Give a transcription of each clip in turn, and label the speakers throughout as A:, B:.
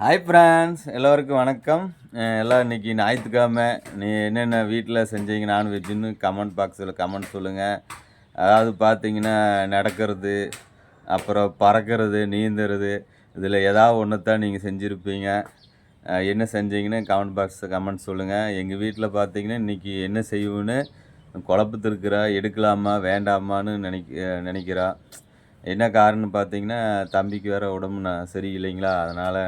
A: Hi friends எல்லோருக்கும் வணக்கம். எல்லாம் இன்னைக்கு ஞாயிற்றுக்கிழமை. நீ என்னென்ன வீட்டில் செஞ்சீங்க நான்வெஜ்ஜுன்னு கமெண்ட் பாக்ஸில் கமெண்ட் சொல்லுங்கள் அதாவது பார்த்தீங்கன்னா நடக்கிறது அப்புறம் பறக்கிறது நீந்துறது இதில் ஏதாவது ஒன்று தான் நீங்கள் செஞ்சுருப்பீங்க. என்ன செஞ்சீங்கன்னு கமெண்ட் பாக்ஸில் கமெண்ட் சொல்லுங்கள் எங்கள் வீட்டில் பார்த்தீங்கன்னா இன்றைக்கி என்ன செய்வோன்னு குழப்பத்திருக்கிறா எடுக்கலாமா வேண்டாமான்னு நினைக்க நினைக்கிறா. என்ன காரணம் பார்த்தீங்கன்னா தம்பிக்கு வேறு உடம்பு நான் சரியில்லைங்களா அதனால்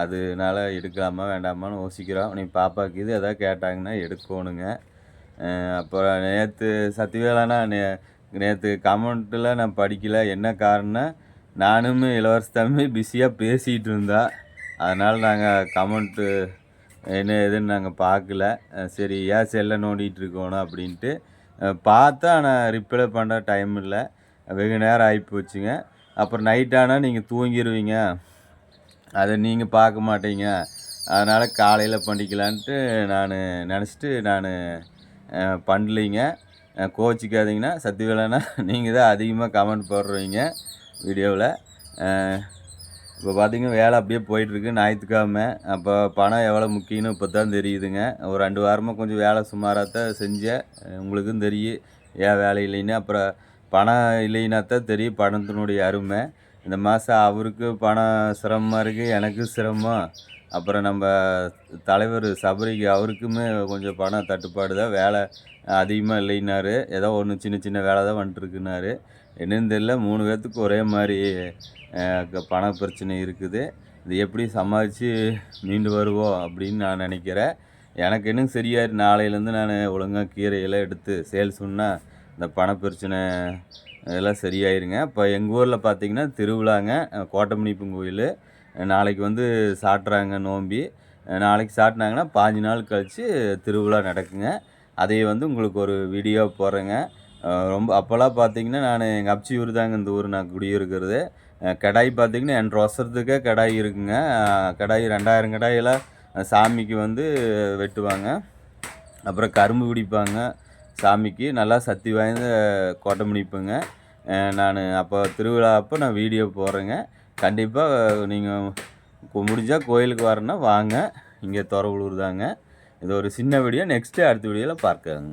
A: அதனால எடுக்கலாமா வேண்டாமான்னு யோசிக்கிறோம். நீ பாப்பாக்கு இது எதாவது கேட்டாங்கன்னா எடுக்கணுங்க. அப்புறம் நேற்று சத்திவேலானா நே நேற்று கமெண்ட்டில் நான் படிக்கல. என்ன காரணம் நானும் இளவரசி தம்பி பிஸியாக பேசிகிட்டு இருந்தா அதனால் நாங்கள் கமெண்ட்டு என்ன ஏதுன்னு நாங்கள் பார்க்கல. சரி ஏன் செல்லை நோண்டிகிட்டு இருக்கணும் அப்படின்ட்டு பார்த்தா ஆனால் ரிப்ளை பண்ண டைம் இல்லை. வெகு நேரம் ஆகி போச்சுங்க அப்புறம் நைட் ஆனால் நீங்கள் தூங்கிடுவீங்க அதை நீங்கள் பார்க்க மாட்டீங்க. அதனால் காலையில் பண்ணிக்கலான்ட்டு நான் நினச்சிட்டு நான் பண்ணலைங்க. அஹ் கோச்சிக்காதீங்கன்னா சத்தியவேலைன்னா நீங்கள் தான் அதிகமாக கமெண்ட் போடுறீங்க வீடியோவில். இப்போ பார்த்திங்கன்னா வேலை அப்படியே போயிட்டுருக்கு. ஞாயிற்றுக்கிழமை. அப்போ பணம் எவ்வளோ முக்கியம்னு இப்போ தான் தெரியுதுங்க. ஒரு ரெண்டு வாரமாக கொஞ்சம் வேலை சுமாராக தான் செஞ்சேன். உங்களுக்கும் தெரியும். ஏன் வேலை இல்லைன்னு. அப்புறம் பணம் இல்லைன்னா தான் தெரியும். பணத்தினுடைய அருமை. இந்த மாதம் அவருக்கு பணம் சிரமமாக இருக்குது எனக்கும் சிரமம். அப்புறம் நம்ம தலைவர் சபரிக்கு அவருக்குமே கொஞ்சம் பணம் தட்டுப்பாடு தான் வேலை அதிகமாக இல்லைன்னாரு. ஏதோ ஒன்று சின்ன சின்ன வேலை தான் வந்துட்டுருக்குனாரு என்னன்னு தெரியல மூணு பேர்த்துக்கு ஒரே மாதிரி க- பண பிரச்சனை இருக்குது. இது எப்படி சமாளித்து மீண்டு வருவோம் அப்படின்னு நான் நினைக்கிறேன். எனக்கு இன்னும் சரியாயிரு நாளையிலேருந்து நான் ஒழுங்காக கீரையெல்லாம் எடுத்து சேல்ஸ் சொன்னால் இந்த பண பிரச்சனை இதெல்லாம் சரியாயிருங்க. இப்போ எங்கள் ஊரில் பார்த்தீங்கன்னா திருவிழாங்க கோட்டமணிப்பன் கோயில். நாளைக்கு வந்து சாட்டுறாங்க நோம்பி. நாளைக்கு சாட்டினாங்கன்னா பாஞ்சு நாள் கழித்து திருவிழா நடக்குங்க. அதையே வந்து உங்களுக்கு ஒரு வீடியோ போடுறேங்க. ரொம்ப அப்போல்லாம் பார்த்தீங்கன்னா நான் எங்கள் அப்சியூர் தாங்க இந்த ஊர் நான் குடியிருக்கிறது கடாய் பார்த்தீங்கன்னா ரெண்டு வருஷத்துக்கே கடாய் இருக்குங்க. கடாய் ரெண்டாயிரம் கடாயெல்லாம் சாமிக்கு வந்து வெட்டுவாங்க. அப்புறம் கரும்பு பிடிப்பாங்க சாமிக்கு நல்லா சக்தி வாய்ந்த கோட்டை முடிப்புங்க நான் அப்போ திருவிழா அப்போ நான் வீடியோ போடுறேங்க. கண்டிப்பாக நீங்கள் முடிஞ்சால் கோயிலுக்கு வரேன்னா வாங்க. இங்கே துறவுளூர் தாங்க. இது ஒரு சின்ன வீடியோ நெக்ஸ்ட்டு அடுத்த வீடியோவில் பார்க்கலாங்க